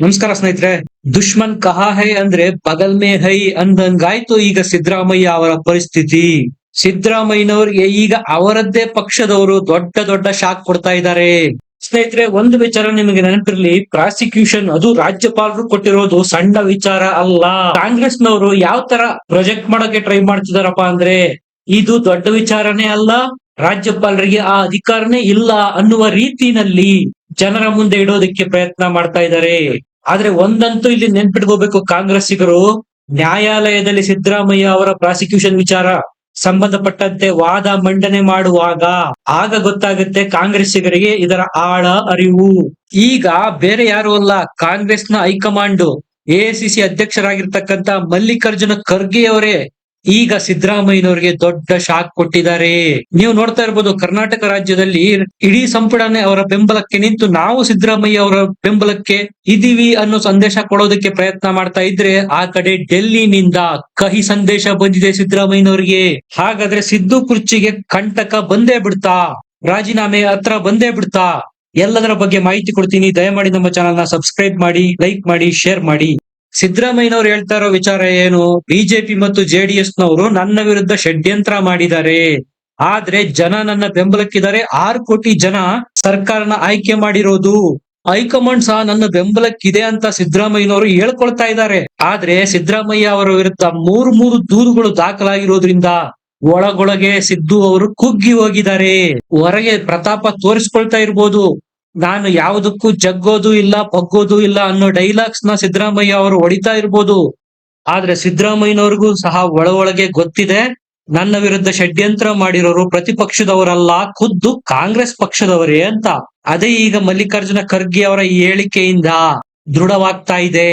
ನಮಸ್ಕಾರ ಸ್ನೇಹಿತರೆ. ದುಶ್ಮನ್ ಕಹಾ ಹೈ ಅಂದ್ರೆ ಬಗಲ್ ಮೇ ಹೈ ಅಂದಂಗಾಯ್ತು ಈಗ ಸಿದ್ದರಾಮಯ್ಯ ಅವರ ಪರಿಸ್ಥಿತಿ. ಸಿದ್ದರಾಮಯ್ಯನವ್ರಿಗೆ ಈಗ ಅವರದ್ದೇ ಪಕ್ಷದವರು ದೊಡ್ಡ ದೊಡ್ಡ ಶಾಕ್ ಕೊಡ್ತಾ ಇದ್ದಾರೆ. ಸ್ನೇಹಿತರೆ, ಒಂದು ವಿಚಾರ ನಿಮಗೆ ನೆನಪಿರ್ಲಿ. ಪ್ರಾಸಿಕ್ಯೂಷನ್ ಅದು ರಾಜ್ಯಪಾಲರು ಕೊಟ್ಟಿರೋದು ಸಣ್ಣ ವಿಚಾರ ಅಲ್ಲ. ಕಾಂಗ್ರೆಸ್ನವರು ಯಾವ ತರ ಪ್ರೊಜೆಕ್ಟ್ ಮಾಡಕ್ಕೆ ಟ್ರೈ ಮಾಡ್ತಿದಾರಪ್ಪ ಅಂದ್ರೆ, ಇದು ದೊಡ್ಡ ವಿಚಾರನೇ ಅಲ್ಲ. ರಾಜ್ಯಪಾಲರಿಗೆ ಆ ಅಧಿಕಾರನೇ ಇಲ್ಲ ಅನ್ನುವ ರೀತಿನಲ್ಲಿ ಜನರ ಮುಂದೆ ಇಡೋದಕ್ಕೆ ಪ್ರಯತ್ನ ಮಾಡ್ತಾ ಇದ್ದಾರೆ. ಆದ್ರೆ ಒಂದಂತೂ ಇಲ್ಲಿ ನೆನ್ಪಿಟ್ಕೋಬೇಕು, ಕಾಂಗ್ರೆಸ್ಸಿಗರು ನ್ಯಾಯಾಲಯದಲ್ಲಿ ಸಿದ್ದರಾಮಯ್ಯ ಅವರ ಪ್ರಾಸಿಕ್ಯೂಷನ್ ವಿಚಾರ ಸಂಬಂಧಪಟ್ಟಂತೆ ವಾದ ಮಂಡನೆ ಮಾಡುವಾಗ ಆಗ ಗೊತ್ತಾಗುತ್ತೆ ಕಾಂಗ್ರೆಸ್ಸಿಗರಿಗೆ ಇದರ ಆಳ ಅರಿವು. ಈಗ ಬೇರೆ ಯಾರು ಅಲ್ಲ, ಕಾಂಗ್ರೆಸ್ನ ಹೈಕಮಾಂಡ್ ಎಐಸಿಸಿ ಅಧ್ಯಕ್ಷರಾಗಿರ್ತಕ್ಕಂತ ಮಲ್ಲಿಕಾರ್ಜುನ ಖರ್ಗೆ ಅವರೇ ಈಗ ಸಿದ್ದರಾಮಯ್ಯನವರಿಗೆ ದೊಡ್ಡ ಶಾಕ್ ಕೊಟ್ಟಿದ್ದಾರೆ. ನೀವು ನೋಡ್ತಾ ಇರ್ಬೋದು, ಕರ್ನಾಟಕ ರಾಜ್ಯದಲ್ಲಿ ಇಡೀ ಸಂಪುಟನೇ ಅವರ ಬೆಂಬಲಕ್ಕೆ ನಿಂತು ನಾವು ಸಿದ್ದರಾಮಯ್ಯ ಅವರ ಬೆಂಬಲಕ್ಕೆ ಇದೀವಿ ಅನ್ನೋ ಸಂದೇಶ ಕೊಡೋದಕ್ಕೆ ಪ್ರಯತ್ನ ಮಾಡ್ತಾ ಇದ್ರೆ ಆ ಕಡೆ ಡೆಲ್ಲಿನಿಂದ ಕಹಿ ಸಂದೇಶ ಬಂದಿದೆ ಸಿದ್ದರಾಮಯ್ಯನವರಿಗೆ. ಹಾಗಾದ್ರೆ ಸಿದ್ದು ಕುರ್ಚಿಗೆ ಕಂಟಕ ಬಂದೇ ಬಿಡ್ತಾ, ರಾಜೀನಾಮೆ ಹತ್ರ ಬಂದೇ ಬಿಡ್ತಾ? ಎಲ್ಲದರ ಬಗ್ಗೆ ಮಾಹಿತಿ ಕೊಡ್ತೀನಿ. ದಯಮಾಡಿ ನಮ್ಮ ಚಾನಲ್ನ ಸಬ್ಸ್ಕ್ರೈಬ್ ಮಾಡಿ, ಲೈಕ್ ಮಾಡಿ, ಶೇರ್ ಮಾಡಿ. ಸಿದ್ದರಾಮಯ್ಯನವರು ಹೇಳ್ತಾ ಇರೋ ವಿಚಾರ ಏನು? ಬಿಜೆಪಿ ಮತ್ತು ಜೆಡಿಎಸ್ ನವರು ನನ್ನ ವಿರುದ್ಧ ಷಡ್ಯಂತ್ರ ಮಾಡಿದ್ದಾರೆ. ಆದ್ರೆ ಜನ ನನ್ನ ಬೆಂಬಲಕ್ಕಿದ್ದಾರೆ. ಆರು ಕೋಟಿ ಜನ ಸರ್ಕಾರನ ಆಯ್ಕೆ ಮಾಡಿರೋದು. ಹೈಕಮಾಂಡ್ ಸಹ ನನ್ನ ಬೆಂಬಲಕ್ಕಿದೆ ಅಂತ ಸಿದ್ದರಾಮಯ್ಯನವರು ಹೇಳ್ಕೊಳ್ತಾ ಇದ್ದಾರೆ. ಆದ್ರೆ ಸಿದ್ದರಾಮಯ್ಯ ಅವರ ವಿರುದ್ಧ ಮೂರು ಮೂರು ದೂರುಗಳು ದಾಖಲಾಗಿರೋದ್ರಿಂದ ಒಳಗೊಳಗೆ ಸಿದ್ದು ಅವರು ಕುಗ್ಗಿ ಹೋಗಿದ್ದಾರೆ. ಹೊರಗೆ ಪ್ರತಾಪ ತೋರಿಸ್ಕೊಳ್ತಾ ಇರ್ಬೋದು. ನಾನು ಯಾವುದಕ್ಕೂ ಜಗ್ಗೋದು ಇಲ್ಲ, ಪಗ್ಗೋದು ಇಲ್ಲ ಅನ್ನೋ ಡೈಲಾಗ್ಸ್ನ ಸಿದ್ದರಾಮಯ್ಯ ಅವರು ಹೊಡಿತಾ ಇರ್ಬೋದು. ಆದ್ರೆ ಸಿದ್ದರಾಮಯ್ಯನವ್ರಿಗೂ ಸಹ ಒಳ ಒಳಗೆ ಗೊತ್ತಿದೆ, ನನ್ನ ವಿರುದ್ಧ ಷಡ್ಯಂತ್ರ ಮಾಡಿರೋರು ಪ್ರತಿಪಕ್ಷದವರಲ್ಲ, ಖುದ್ದು ಕಾಂಗ್ರೆಸ್ ಪಕ್ಷದವರೇ ಅಂತ. ಅದೇ ಈಗ ಮಲ್ಲಿಕಾರ್ಜುನ ಖರ್ಗೆ ಅವರ ಈ ಹೇಳಿಕೆಯಿಂದ ದೃಢವಾಗ್ತಾ ಇದೆ.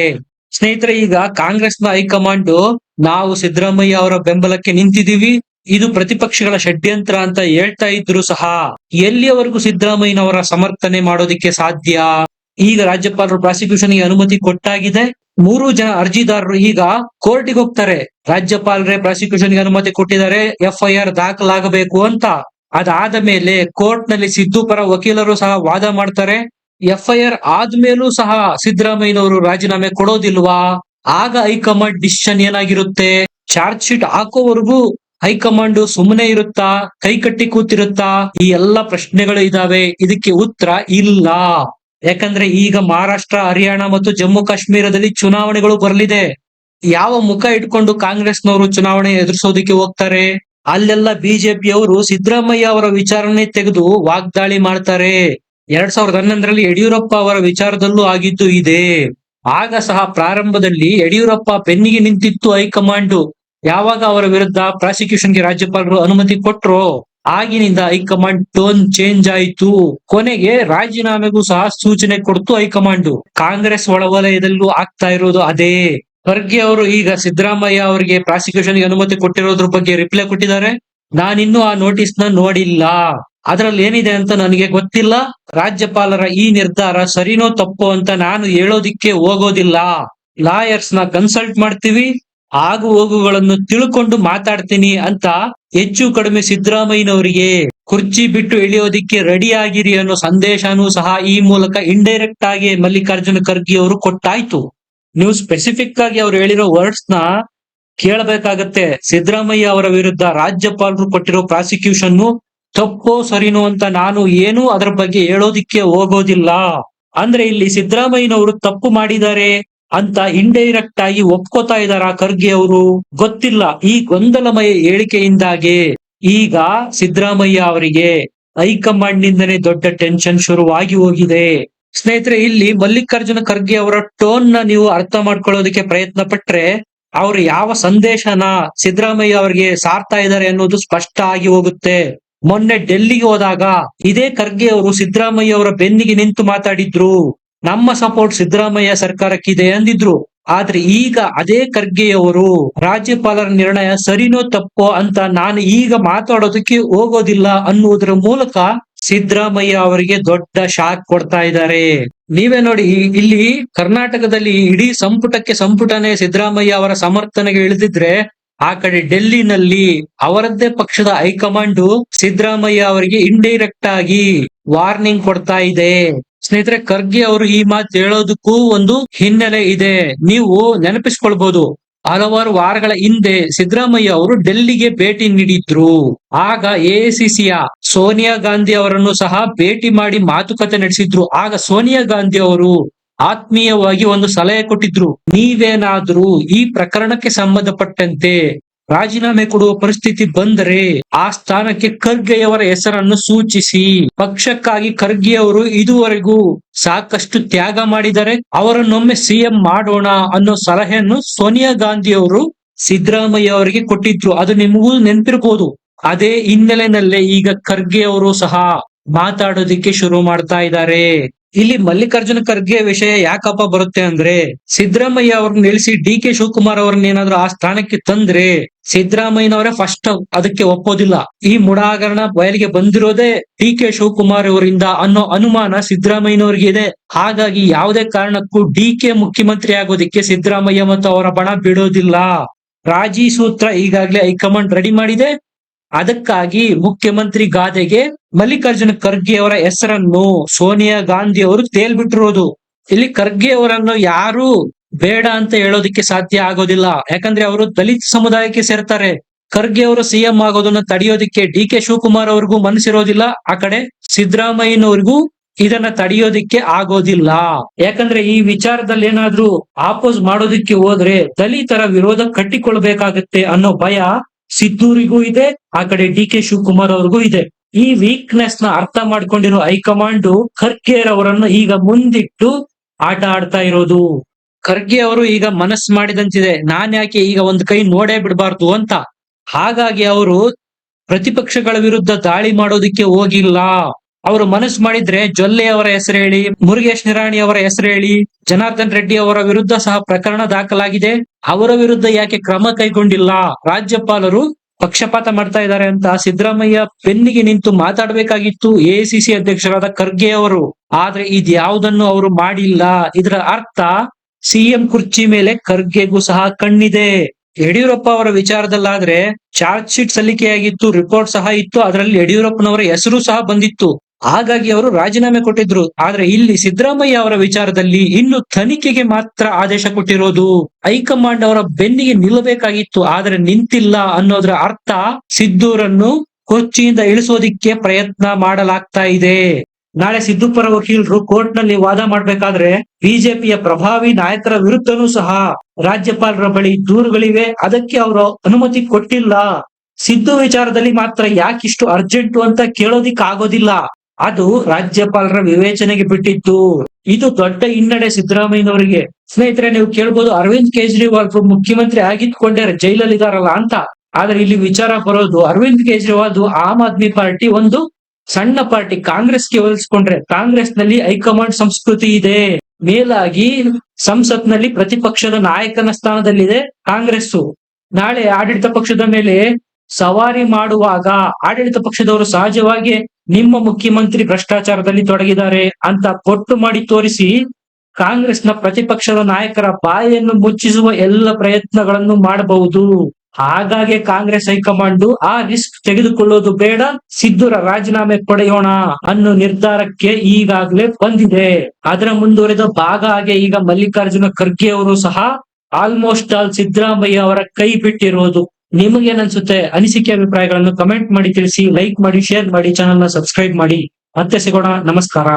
ಸ್ನೇಹಿತರೆ, ಈಗ ಕಾಂಗ್ರೆಸ್ನ ಹೈಕಮಾಂಡ್, ನಾವು ಸಿದ್ದರಾಮಯ್ಯ ಅವರ ಬೆಂಬಲಕ್ಕೆ ನಿಂತಿದೀವಿ ಇದು ಪ್ರತಿಪಕ್ಷಗಳ ಷಡ್ಯಂತ್ರ ಅಂತ ಹೇಳ್ತಾ ಇದ್ರು ಸಹ ಎಲ್ಲಿಯವರೆಗೂ ಸಿದ್ದರಾಮಯ್ಯನವರ ಸಮರ್ಥನೆ ಮಾಡೋದಿಕ್ಕೆ ಸಾಧ್ಯ? ಈಗ ರಾಜ್ಯಪಾಲರು ಪ್ರಾಸಿಕ್ಯೂಷನ್ಗೆ ಅನುಮತಿ ಕೊಟ್ಟಾಗಿದೆ. ಮೂರು ಜನ ಅರ್ಜಿದಾರರು ಈಗ ಕೋರ್ಟಿಗೆ ಹೋಗ್ತಾರೆ. ರಾಜ್ಯಪಾಲರೇ ಪ್ರಾಸಿಕ್ಯೂಷನ್ಗೆ ಅನುಮತಿ ಕೊಟ್ಟಿದ್ದಾರೆ. ಎಫ್ಐಆರ್ ದಾಖಲಾಗಬೇಕು ಅಂತ. ಅದಾದ ಮೇಲೆ ಕೋರ್ಟ್ನಲ್ಲಿ ಸಿದ್ದು ಪರ ವಕೀಲರು ಸಹ ವಾದ ಮಾಡ್ತಾರೆ. ಎಫ್ಐಆರ್ ಆದ್ಮೇಲೂ ಸಹ ಸಿದ್ದರಾಮಯ್ಯನವರು ರಾಜೀನಾಮೆ ಕೊಡೋದಿಲ್ವಾ? ಆಗ ಹೈಕಮಾಂಡ್ ಡಿಸಿಷನ್ ಏನಾಗಿರುತ್ತೆ? ಚಾರ್ಜ್ ಶೀಟ್ ಹಾಕೋವರೆಗೂ ಹೈಕಮಾಂಡ್ ಸುಮ್ಮನೆ ಇರುತ್ತಾ, ಕೈ ಕಟ್ಟಿ ಕೂತಿರುತ್ತಾ, ಈ ಎಲ್ಲಾ ಪ್ರಶ್ನೆಗಳು ಇದಾವೆ. ಇದಕ್ಕೆ ಉತ್ತರ ಇಲ್ಲ. ಯಾಕಂದ್ರೆ ಈಗ ಮಹಾರಾಷ್ಟ್ರ, ಹರಿಯಾಣ ಮತ್ತು ಜಮ್ಮು ಕಾಶ್ಮೀರದಲ್ಲಿ ಚುನಾವಣೆಗಳು ಬರಲಿದೆ. ಯಾವ ಮುಖ ಇಟ್ಕೊಂಡು ಕಾಂಗ್ರೆಸ್ನವರು ಚುನಾವಣೆ ಎದುರಿಸೋದಕ್ಕೆ ಹೋಗ್ತಾರೆ? ಅಲ್ಲೆಲ್ಲ ಬಿಜೆಪಿಯವರು ಸಿದ್ದರಾಮಯ್ಯ ಅವರ ವಿಚಾರಣೆ ತೆಗೆದು ವಾಗ್ದಾಳಿ ಮಾಡ್ತಾರೆ. ಎರಡ್ ಸಾವಿರದ ಹನ್ನೊಂದರಲ್ಲಿ ಯಡಿಯೂರಪ್ಪ ಅವರ ವಿಚಾರದಲ್ಲೂ ಆಗಿದ್ದು ಇದೆ. ಆಗ ಸಹ ಪ್ರಾರಂಭದಲ್ಲಿ ಯಡಿಯೂರಪ್ಪ ಬೆನ್ನಿಗೆ ನಿಂತಿತ್ತು ಹೈಕಮಾಂಡ್. ಯಾವಾಗ ಅವರ ವಿರುದ್ಧ ಪ್ರಾಸಿಕ್ಯೂಷನ್ಗೆ ರಾಜ್ಯಪಾಲರು ಅನುಮತಿ ಕೊಟ್ರು ಆಗಿನಿಂದ ಹೈಕಮಾಂಡ್ ಟೋನ್ ಚೇಂಜ್ ಆಯಿತು. ಕೊನೆಗೆ ರಾಜೀನಾಮೆಗೂ ಸಹ ಸೂಚನೆ ಕೊಡ್ತು ಹೈಕಮಾಂಡ್. ಕಾಂಗ್ರೆಸ್ ಒಳವಲಯದಲ್ಲೂ ಆಗ್ತಾ ಇರೋದು ಅದೇ. ಖರ್ಗೆ ಅವರು ಈಗ ಸಿದ್ದರಾಮಯ್ಯ ಅವರಿಗೆ ಪ್ರಾಸಿಕ್ಯೂಷನ್ಗೆ ಅನುಮತಿ ಕೊಟ್ಟಿರೋದ್ರ ಬಗ್ಗೆ ರಿಪ್ಲೈ ಕೊಟ್ಟಿದ್ದಾರೆ. ನಾನಿನ್ನೂ ಆ ನೋಟಿಸ್ನ ನೋಡಿಲ್ಲ. ಅದರಲ್ಲಿ ಏನಿದೆ ಅಂತ ನನಗೆ ಗೊತ್ತಿಲ್ಲ. ರಾಜ್ಯಪಾಲರ ಈ ನಿರ್ಧಾರ ಸರಿನೋ ತಪ್ಪೋ ಅಂತ ನಾನು ಹೇಳೋದಿಕ್ಕೆ ಹೋಗೋದಿಲ್ಲ. ಲಾಯರ್ಸ್ನ ಕನ್ಸಲ್ಟ್ ಮಾಡ್ತೀವಿ. ಆಗು ಹೋಗುಗಳನ್ನು ತಿಳ್ಕೊಂಡು ಮಾತಾಡ್ತೀನಿ ಅಂತ ಹೆಚ್ಚು ಕಡಿಮೆ ಸಿದ್ದರಾಮಯ್ಯನವರಿಗೆ ಕುರ್ಚಿ ಬಿಟ್ಟು ಇಳಿಯೋದಿಕ್ಕೆ ರೆಡಿ ಆಗಿರಿ ಅನ್ನೋ ಸಂದೇಶನೂ ಸಹ ಈ ಮೂಲಕ ಇಂಡೈರೆಕ್ಟ್ ಆಗಿ ಮಲ್ಲಿಕಾರ್ಜುನ ಖರ್ಗೆ ಅವರು ಕೊಟ್ಟಾಯ್ತು. ನೀವು ಸ್ಪೆಸಿಫಿಕ್ ಆಗಿ ಅವ್ರು ಹೇಳಿರೋ ವರ್ಡ್ಸ್ನ ಕೇಳಬೇಕಾಗತ್ತೆ. ಸಿದ್ದರಾಮಯ್ಯ ಅವರ ವಿರುದ್ಧ ರಾಜ್ಯಪಾಲರು ಕೊಟ್ಟಿರೋ ಪ್ರಾಸಿಕ್ಯೂಷನ್ ತಪ್ಪೋ ಸರಿನೋ ಅಂತ ನಾನು ಏನು ಅದರ ಬಗ್ಗೆ ಹೇಳೋದಿಕ್ಕೆ ಹೋಗೋದಿಲ್ಲ. ಅಂದ್ರೆ ಇಲ್ಲಿ ಸಿದ್ದರಾಮಯ್ಯನವರು ತಪ್ಪು ಮಾಡಿದ್ದಾರೆ. ಅಂತ ಇಂಡೈರೆಕ್ಟ್ ಆಗಿ ಒಪ್ಕೋತಾ ಇದಾರ ಖರ್ಗೆ ಅವರು? ಗೊತ್ತಿಲ್ಲ. ಈ ಗೊಂದಲಮಯ ಹೇಳಿಕೆಯಿಂದಾಗಿ ಈಗ ಸಿದ್ದರಾಮಯ್ಯ ಅವರಿಗೆ ಹೈಕಮಾಂಡ್ ನಿಂದನೇ ದೊಡ್ಡ ಟೆನ್ಷನ್ ಶುರುವಾಗಿ ಹೋಗಿದೆ. ಸ್ನೇಹಿತರೆ, ಇಲ್ಲಿ ಮಲ್ಲಿಕಾರ್ಜುನ ಖರ್ಗೆ ಅವರ ಟೋನ್ನ ನೀವು ಅರ್ಥ ಮಾಡ್ಕೊಳ್ಳೋದಕ್ಕೆ ಪ್ರಯತ್ನ ಪಟ್ರೆ ಅವ್ರು ಯಾವ ಸಂದೇಶನ ಸಿದ್ದರಾಮಯ್ಯ ಅವರಿಗೆ ಸಾರ್ತಾ ಇದ್ದಾರೆ ಅನ್ನೋದು ಸ್ಪಷ್ಟ ಆಗಿ ಹೋಗುತ್ತೆ. ಮೊನ್ನೆ ಡೆಲ್ಲಿಗೆ ಹೋದಾಗ ಇದೇ ಖರ್ಗೆ ಅವರು ಸಿದ್ದರಾಮಯ್ಯ ಅವರ ಬೆನ್ನಿಗೆ ನಿಂತು ಮಾತಾಡಿದ್ರು. ನಮ್ಮ ಸಪೋರ್ಟ್ ಸಿದ್ದರಾಮಯ್ಯ ಸರ್ಕಾರಕ್ಕಿದೆ ಅಂದಿದ್ರು. ಆದ್ರೆ ಈಗ ಅದೇ ಖರ್ಗೆಯವರು ರಾಜ್ಯಪಾಲರ ನಿರ್ಣಯ ಸರಿನೋ ತಪ್ಪೋ ಅಂತ ನಾನು ಈಗ ಮಾತಾಡೋದಕ್ಕೆ ಹೋಗೋದಿಲ್ಲ ಅನ್ನುವುದರ ಮೂಲಕ ಸಿದ್ದರಾಮಯ್ಯ ಅವರಿಗೆ ದೊಡ್ಡ ಶಾಕ್ ಕೊಡ್ತಾ ಇದ್ದಾರೆ. ನೀವೇ ನೋಡಿ ಇಲ್ಲಿ ಕರ್ನಾಟಕದಲ್ಲಿ ಇಡೀ ಸಂಪುಟಕ್ಕೆ ಸಂಪುಟನೇ ಸಿದ್ದರಾಮಯ್ಯ ಅವರ ಸಮರ್ಥನೆಗೆ ಇಳಿದಿದ್ರೆ ಆ ಕಡೆ ಡೆಲ್ಲಿನಲ್ಲಿ ಅವರದ್ದೇ ಪಕ್ಷದ ಹೈಕಮಾಂಡು ಸಿದ್ದರಾಮಯ್ಯ ಅವರಿಗೆ ಇಂಡೈರೆಕ್ಟ್ ಆಗಿ ವಾರ್ನಿಂಗ್ ಕೊಡ್ತಾ ಇದೆ. ಸ್ನೇಹಿತರೆ, ಖರ್ಗೆ ಅವರು ಈ ಮಾತು ಹೇಳೋದಕ್ಕೂ ಒಂದು ಹಿನ್ನೆಲೆ ಇದೆ. ನೀವು ನೆನಪಿಸ್ಕೊಳ್ಬಹುದು ಹಲವಾರು ವಾರಗಳ ಹಿಂದೆ ಸಿದ್ದರಾಮಯ್ಯ ಅವರು ಡೆಲ್ಲಿಗೆ ಭೇಟಿ ನೀಡಿದ್ರು. ಆಗ ಎಐಸಿಸಿಯ ಸೋನಿಯಾ ಗಾಂಧಿ ಅವರನ್ನು ಸಹ ಭೇಟಿ ಮಾಡಿ ಮಾತುಕತೆ ನಡೆಸಿದ್ರು. ಆಗ ಸೋನಿಯಾ ಗಾಂಧಿ ಅವರು ಆತ್ಮೀಯವಾಗಿ ಒಂದು ಸಲಹೆ ಕೊಟ್ಟಿದ್ರು. ನೀವೇನಾದ್ರೂ ಈ ಪ್ರಕರಣಕ್ಕೆ ಸಂಬಂಧಪಟ್ಟಂತೆ ರಾಜೀನಾಮೆ ಕೊಡುವ ಪರಿಸ್ಥಿತಿ ಬಂದರೆ ಆ ಸ್ಥಾನಕ್ಕೆ ಖರ್ಗೆಯವರ ಹೆಸರನ್ನು ಸೂಚಿಸಿ. ಪಕ್ಷಕ್ಕಾಗಿ ಖರ್ಗೆ ಅವರು ಇದುವರೆಗೂ ಸಾಕಷ್ಟು ತ್ಯಾಗ ಮಾಡಿದರೆ ಅವರನ್ನೊಮ್ಮೆ ಸಿಎಂ ಮಾಡೋಣ ಅನ್ನೋ ಸಲಹೆಯನ್ನು ಸೋನಿಯಾ ಗಾಂಧಿ ಅವರು ಸಿದ್ದರಾಮಯ್ಯ ಅವರಿಗೆ ಕೊಟ್ಟಿದ್ರು. ಅದು ನಿಮಗೂ ನೆನಪಿರ್ಬೋದು. ಅದೇ ಹಿನ್ನೆಲೆನಲ್ಲೇ ಈಗ ಖರ್ಗೆ ಅವರು ಸಹ ಮಾತಾಡೋದಿಕ್ಕೆ ಶುರು ಮಾಡ್ತಾ ಇದ್ದಾರೆ. ಇಲ್ಲಿ ಮಲ್ಲಿಕಾರ್ಜುನ ಖರ್ಗೆ ವಿಷಯ ಯಾಕಪ್ಪ ಬರುತ್ತೆ ಅಂದ್ರೆ ಸಿದ್ದರಾಮಯ್ಯ ಅವ್ರನ್ನ ನಿಲ್ಲಿಸಿ ಡಿ ಕೆ ಶಿವಕುಮಾರ್ ಅವ್ರನ್ನ ಏನಾದ್ರು ಆ ಸ್ಥಾನಕ್ಕೆ ತಂದ್ರೆ ಸಿದ್ದರಾಮಯ್ಯನವರೇ ಫಸ್ಟ್ ಅದಕ್ಕೆ ಒಪ್ಪೋದಿಲ್ಲ. ಈ ಮುಡಾಗರಣ ಬಯಲಿಗೆ ಬಂದಿರೋದೇ ಡಿ ಕೆ ಶಿವಕುಮಾರ್ ಅವರಿಂದ ಅನ್ನೋ ಅನುಮಾನ ಸಿದ್ದರಾಮಯ್ಯನವ್ರಿಗೆ ಇದೆ. ಹಾಗಾಗಿ ಯಾವುದೇ ಕಾರಣಕ್ಕೂ ಡಿ ಕೆ ಮುಖ್ಯಮಂತ್ರಿ ಆಗೋದಿಕ್ಕೆ ಸಿದ್ದರಾಮಯ್ಯ ಮತ್ತು ಅವರ ಬಣ ಬಿಡೋದಿಲ್ಲ. ರಾಜಿ ಸೂತ್ರ ಈಗಾಗಲೇ ಹೈಕಮಾಂಡ್ ರೆಡಿ ಮಾಡಿದೆ. ಅದಕ್ಕಾಗಿ ಮುಖ್ಯಮಂತ್ರಿ ಗಾದೆಗೆ ಮಲ್ಲಿಕಾರ್ಜುನ ಖರ್ಗೆ ಅವರ ಹೆಸರನ್ನು ಸೋನಿಯಾ ಗಾಂಧಿ ಅವರು ತೇಲ್ಬಿಟ್ಟಿರೋದು. ಇಲ್ಲಿ ಖರ್ಗೆ ಅವರನ್ನು ಯಾರು ಬೇಡ ಅಂತ ಹೇಳೋದಿಕ್ಕೆ ಸಾಧ್ಯ ಆಗೋದಿಲ್ಲ. ಯಾಕಂದ್ರೆ ಅವರು ದಲಿತ ಸಮುದಾಯಕ್ಕೆ ಸೇರ್ತಾರೆ. ಖರ್ಗೆ ಅವರು ಸಿಎಂ ಆಗೋದನ್ನ ತಡೆಯೋದಿಕ್ಕೆ ಡಿ ಕೆ ಶಿವಕುಮಾರ್ ಅವ್ರಿಗೂ ಮನಸ್ಸಿರೋದಿಲ್ಲ. ಆ ಕಡೆ ಸಿದ್ದರಾಮಯ್ಯನವ್ರಿಗೂ ಇದನ್ನ ತಡೆಯೋದಿಕ್ಕೆ ಆಗೋದಿಲ್ಲ. ಯಾಕಂದ್ರೆ ಈ ವಿಚಾರದಲ್ಲಿ ಏನಾದ್ರೂ ಆಪೋಸ್ ಮಾಡೋದಿಕ್ಕೆ ಹೋದ್ರೆ ದಲಿತರ ವಿರೋಧ ಕಟ್ಟಿಕೊಳ್ಬೇಕಾಗತ್ತೆ ಅನ್ನೋ ಭಯ ಸಿದ್ದೂರಿಗೂ ಇದೆ, ಆ ಕಡೆ ಡಿ ಕೆ ಶಿವಕುಮಾರ್ ಅವ್ರಿಗೂ ಇದೆ. ಈ ವೀಕ್ನೆಸ್ನ ಅರ್ಥ ಮಾಡ್ಕೊಂಡಿರೋ ಹೈಕಮಾಂಡ್ ಖರ್ಗೆರ್ ಅವರನ್ನು ಈಗ ಮುಂದಿಟ್ಟು ಆಟ ಆಡ್ತಾ ಇರೋದು. ಖರ್ಗೆ ಅವರು ಈಗ ಮನಸ್ಸು ಮಾಡಿದಂತಿದೆ, ನಾನ್ ಯಾಕೆ ಈಗ ಒಂದ್ ಕೈ ನೋಡೇ ಬಿಡಬಾರ್ದು ಅಂತ. ಹಾಗಾಗಿ ಅವರು ಪ್ರತಿಪಕ್ಷಗಳ ವಿರುದ್ಧ ದಾಳಿ ಮಾಡೋದಿಕ್ಕೆ ಹೋಗಿಲ್ಲ. ಅವರು ಮನಸ್ಸು ಮಾಡಿದ್ರೆ ಜೊಲ್ಲೆ ಅವರ ಹೆಸರು ಹೇಳಿ, ಮುರುಗೇಶ್ ನಿರಾಣಿ ಅವರ ಹೆಸರು ಹೇಳಿ, ಜನಾರ್ದನ್ ರೆಡ್ಡಿ ಅವರ ವಿರುದ್ಧ ಸಹ ಪ್ರಕರಣ ದಾಖಲಾಗಿದೆ. ಅವರ ವಿರುದ್ಧ ಯಾಕೆ ಕ್ರಮ ಕೈಗೊಂಡಿಲ್ಲ? ರಾಜ್ಯಪಾಲರು ಪಕ್ಷಪಾತ ಮಾಡ್ತಾ ಇದ್ದಾರೆ ಅಂತ ಸಿದ್ದರಾಮಯ್ಯ ಬೆನ್ನಿಗೆ ನಿಂತು ಮಾತಾಡಬೇಕಾಗಿತ್ತು ಎಐಸಿಸಿ ಅಧ್ಯಕ್ಷರಾದ ಖರ್ಗೆ ಅವರು. ಆದ್ರೆ ಇದ್ಯಾವುದನ್ನು ಅವರು ಮಾಡಿಲ್ಲ. ಇದರ ಅರ್ಥ ಸಿಎಂ ಕುರ್ಚಿ ಮೇಲೆ ಖರ್ಗೆಗೂ ಸಹ ಕಣ್ಣಿದೆ. ಯಡಿಯೂರಪ್ಪ ಅವರ ವಿಚಾರದಲ್ಲಾದ್ರೆ ಚಾರ್ಜ್ ಶೀಟ್ ಸಲ್ಲಿಕೆಯಾಗಿತ್ತು, ರಿಪೋರ್ಟ್ ಸಹ ಇತ್ತು, ಅದರಲ್ಲಿ ಯಡಿಯೂರಪ್ಪನವರ ಹೆಸರು ಸಹ ಬಂದಿತ್ತು. ಹಾಗಾಗಿ ಅವರು ರಾಜೀನಾಮೆ ಕೊಟ್ಟಿದ್ರು. ಆದ್ರೆ ಇಲ್ಲಿ ಸಿದ್ದರಾಮಯ್ಯ ಅವರ ವಿಚಾರದಲ್ಲಿ ಇನ್ನು ತನಿಖೆಗೆ ಮಾತ್ರ ಆದೇಶ ಕೊಟ್ಟಿರೋದು. ಹೈಕಮಾಂಡ್ ಅವರ ಬೆನ್ನಿಗೆ ನಿಲ್ಲಬೇಕಾಗಿತ್ತು, ಆದ್ರೆ ನಿಂತಿಲ್ಲ ಅನ್ನೋದ್ರ ಅರ್ಥ ಸಿದ್ದೂರನ್ನು ಕೊಚ್ಚಿಯಿಂದ ಇಳಿಸೋದಿಕ್ಕೆ ಪ್ರಯತ್ನ ಮಾಡಲಾಗ್ತಾ ಇದೆ. ನಾಳೆ ಸಿದ್ದು ಪರ ವಕೀಲರು ಕೋರ್ಟ್ನಲ್ಲಿ ವಾದ ಮಾಡ್ಬೇಕಾದ್ರೆ ಬಿಜೆಪಿಯ ಪ್ರಭಾವಿ ನಾಯಕರ ವಿರುದ್ಧನೂ ಸಹ ರಾಜ್ಯಪಾಲರ ಬಳಿ ದೂರುಗಳಿವೆ. ಅದಕ್ಕೆ ಅವರು ಅನುಮತಿ ಕೊಟ್ಟಿಲ್ಲ. ಸಿದ್ದು ವಿಚಾರದಲ್ಲಿ ಮಾತ್ರ ಯಾಕಿಷ್ಟು ಅರ್ಜೆಂಟು ಅಂತ ಕೇಳೋದಿಕ್ ಆಗೋದಿಲ್ಲ ಅದು ರಾಜ್ಯಪಾಲರ ವಿವೇಚನೆಗೆ ಬಿಟ್ಟಿತ್ತು. ಇದು ದೊಡ್ಡ ಹಿನ್ನಡೆ ಸಿದ್ದರಾಮಯ್ಯನವರಿಗೆ. ಸ್ನೇಹಿತರೆ, ನೀವು ಕೇಳ್ಬೋದು ಅರವಿಂದ್ ಕೇಜ್ರಿವಾಲ್ ಮುಖ್ಯಮಂತ್ರಿ ಆಗಿದ್ಕೊಂಡೇ ಜೈಲಲ್ಲಿ ಇದಾರಲ್ಲ ಅಂತ. ಆದ್ರೆ ಇಲ್ಲಿ ವಿಚಾರ ಬರೋದು ಅರವಿಂದ್ ಕೇಜ್ರಿವಾಲ್ ಆಮ್ ಆದ್ಮಿ ಪಾರ್ಟಿ ಒಂದು ಸಣ್ಣ ಪಾರ್ಟಿ ಕಾಂಗ್ರೆಸ್ಗೆ ಹೋಲಿಸ್ಕೊಂಡ್ರೆ ಕಾಂಗ್ರೆಸ್ನಲ್ಲಿ ಹೈಕಮಾಂಡ್ ಸಂಸ್ಕೃತಿ ಇದೆ. ಮೇಲಾಗಿ ಸಂಸತ್ನಲ್ಲಿ ಪ್ರತಿಪಕ್ಷದ ನಾಯಕನ ಸ್ಥಾನದಲ್ಲಿದೆ ಕಾಂಗ್ರೆಸ್ ನಾಳೆ ಆಡಳಿತ ಪಕ್ಷದ ಮೇಲೆ ಸವಾರಿ ಮಾಡುವಾಗ ಆಡಳಿತ ಪಕ್ಷದವರು ಸಹಜವಾಗಿ ನಿಮ್ಮ ಮುಖ್ಯಮಂತ್ರಿ ಭ್ರಷ್ಟಾಚಾರದಲ್ಲಿ ತೊಡಗಿದ್ದಾರೆ ಅಂತ ಕೊಟ್ಟು ಮಾಡಿ ತೋರಿಸಿ ಕಾಂಗ್ರೆಸ್ನ ಪ್ರತಿಪಕ್ಷದ ನಾಯಕರ ಬಾಯಿಯನ್ನು ಮುಚ್ಚಿಸುವ ಎಲ್ಲ ಪ್ರಯತ್ನಗಳನ್ನು ಮಾಡಬಹುದು. ಹಾಗಾಗಿ ಕಾಂಗ್ರೆಸ್ ಹೈಕಮಾಂಡ್ ಆ ರಿಸ್ಕ್ ತೆಗೆದುಕೊಳ್ಳೋದು ಬೇಡ ಸಿದ್ದುರ ರಾಜೀನಾಮೆ ಪಡೆಯೋಣ ಅನ್ನೋ ನಿರ್ಧಾರಕ್ಕೆ ಈಗಾಗಲೇ ಬಂದಿದೆ. ಅದರ ಮುಂದುವರೆದ ಭಾಗ ಹಾಗೆ ಈಗ ಮಲ್ಲಿಕಾರ್ಜುನ ಖರ್ಗೆ ಅವರು ಸಹ ಆಲ್ಮೋಸ್ಟ್ ಆಲ್ ಸಿದ್ದರಾಮಯ್ಯ ಅವರ ಕೈ ಬಿಟ್ಟಿರೋದು. ನಿಮಗೇನನ್ಸುತ್ತೆ? ಅನಿಸಿಕೆ ಅಭಿಪ್ರಾಯಗಳನ್ನು ಕಮೆಂಟ್ ಮಾಡಿ ತಿಳಿಸಿ ಲೈಕ್ ಮಾಡಿ ಶೇರ್ ಮಾಡಿ ಚಾನಲ್ನ ಸಬ್ಸ್ಕ್ರೈಬ್ ಮಾಡಿ. ಮತ್ತೆ ಸಿಗೋಣ. ನಮಸ್ಕಾರ.